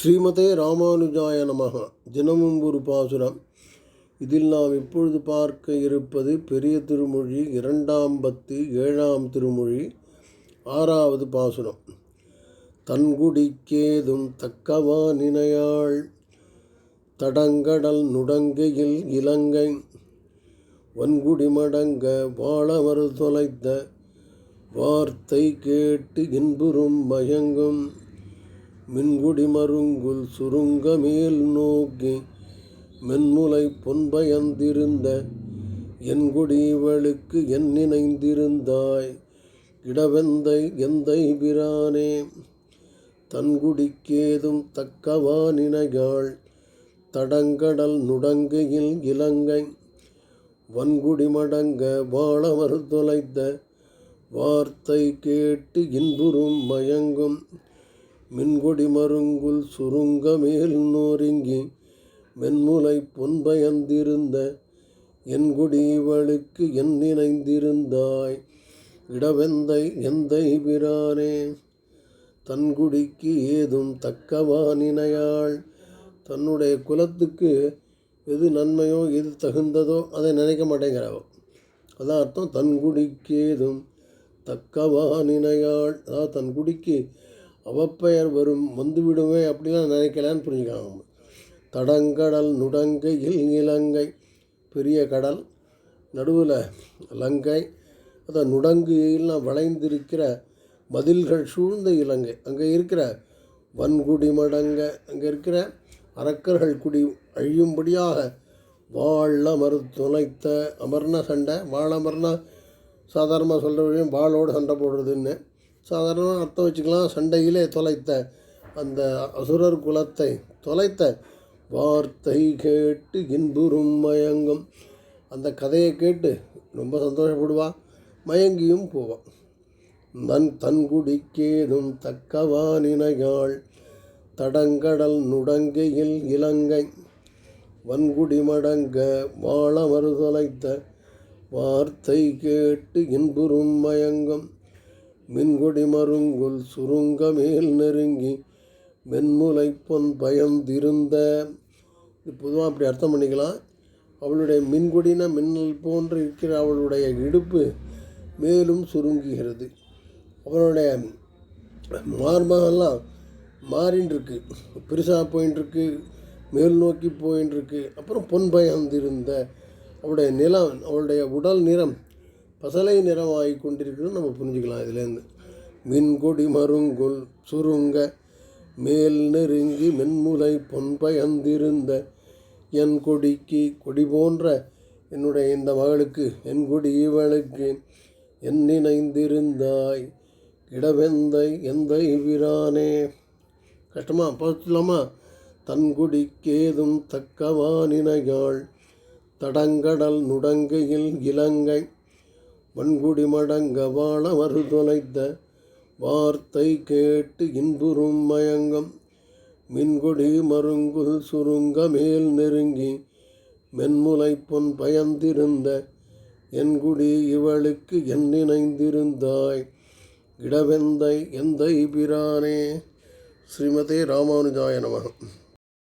ஸ்ரீமதே ராமானுஜாய நமக தினமும் ஒரு பாசுரம். இதில் நாம் இப்பொழுது பார்க்க இருப்பது பெரிய திருமொழி இரண்டாம் பத்து ஏழாம் திருமொழி ஆறாவது பாசுரம். தன்குடிக்கேதும் தக்கவா நினையாள் தடங்கடல் நுடங்கையில் இலங்கை வன்குடி மடங்க வாழவர் தொலைத்த வார்த்தை கேட்டு இன்புறும் மயங்கும். மின்குடி மருங்குல் சுருங்க மேல் நோக்கி மென்முலை பொன்பயந்திருந்த என்குடி இவளுக்கு என் நினைந்திருந்தாய் இடவெந்தை எந்தை பிரானே தன்குடிக்கேதும் தக்கவா நினையாள் தடங்கடல் நுடங்கையில் இலங்கை வன்குடி மடங்க வாழவர் தொலைத்த வார்த்தை கேட்டு இன்புறும் மயங்கும் மின்கொடி மருங்குல் சுருங்க மேல் நோருங்கி மென்முலை பொன்பயந்திருந்த என்குடி இவளுக்கு என் நினைந்திருந்தாய். இடவெந்தை எந்தை பிரானே தன்குடிக்கு ஏதும் தக்கவா நினையாள். தன்னுடைய குலத்துக்கு எது நன்மையோ எது தகுந்ததோ அதை நினைக்க மாட்டேங்கிறவ. அதான் அர்த்தம். தன்குடிக்கேதும் ஏதும் தக்கவா நினையாள். அதாவது தன் குடிக்கு அவப்பெயர் வரும் வந்துவிடுமே அப்படிலாம் நினைக்கலான்னு புரிஞ்சுக்கலாம் தடங்கடல் நுடங்கையில் இலங்கை பெரிய கடல் நடுவில் லங்கை அதான் நுடங்குலாம் வளைந்திருக்கிற மதில்கள் சூழ்ந்த இலங்கை. அங்கே இருக்கிற வன்குடி மடங்க அங்கே இருக்கிற அரக்கர்கள் குடி அழியும்படியாக வாழ மறு துளைத்த அமர்ன சண்டை வாழ சாதாரணமாக சொல்கிற வழியும் வாளோடு சண்டை போடுறதுன்னு சாதாரணமாக அர்த்தம் வச்சுக்கலாம். சண்டையிலே தொலைத்த அந்த அசுரர் குலத்தை தொலைத்த வார்த்தை கேட்டு இன்புறும் மயங்கும். அந்த கதையை கேட்டு ரொம்ப சந்தோஷப்படுவா. மயங்கியும் போவான் நன் தன்குடிக்கேதும் தக்கவானினையாள் தடங்கடல் நுடங்கையில் இலங்கை. வன்குடி மடங்க வாழ மறுதலைத்த வார்த்தை கேட்டு இன்புறும் மயங்கும். மின்கொடி மருங்குல் சுருங்க மேல் நெருங்கி மென்முலை பொன் பயந்திருந்த. இது பொதுவாக அப்படி அர்த்தம் பண்ணிக்கலாம். அவளுடைய மின்கொடின மின்னல் போன்று இருக்கிற அவளுடைய இடுப்பு மேலும் சுருங்குகிறது. அவளுடைய மார்பகம்லாம் மாறின்ருக்கு பெருசாக போயின்ட்டுருக்கு மேல் நோக்கி போயின்ட்டுருக்கு அப்புறம் பொன் பயந்திருந்த அவளுடைய நிலம் அவளுடைய உடல் நிறம் பசலை நிறமாகி கொண்டிருக்குன்னு நம்ம புரிஞ்சுக்கலாம் இதுலேருந்து. மின்கொடி மருங்குல் சுருங்க மேல் நெருங்கி மென்முலை பொன் பயந்திருந்த என் கொடிக்கு கொடி போன்ற என்னுடைய இந்த மகளுக்கு என் கொடி இவளுக்கு என் நினைந்திருந்தாய். இடவெந்தை எந்தை விரானே கஷ்டமாக பார்த்துலாமா? தன் குடிக்கேதும் தக்கவானினையாள் தடங்கடல் நுடங்கையில் இலங்கை வன்குடி மடங்க வாழ மறுதொலைத்த வார்த்தை கேட்டு இன்புறும் மயங்கம். மின்கொடி மருங்குல் சுருங்க மேல் நெருங்கி மென்முலை பொன் பயந்திருந்த என் குடி இவளுக்கு என் நினைந்திருந்தாய். இடவெந்தை எந்தை பிரானே. ஸ்ரீமதே ராமானுஜாய நமகம்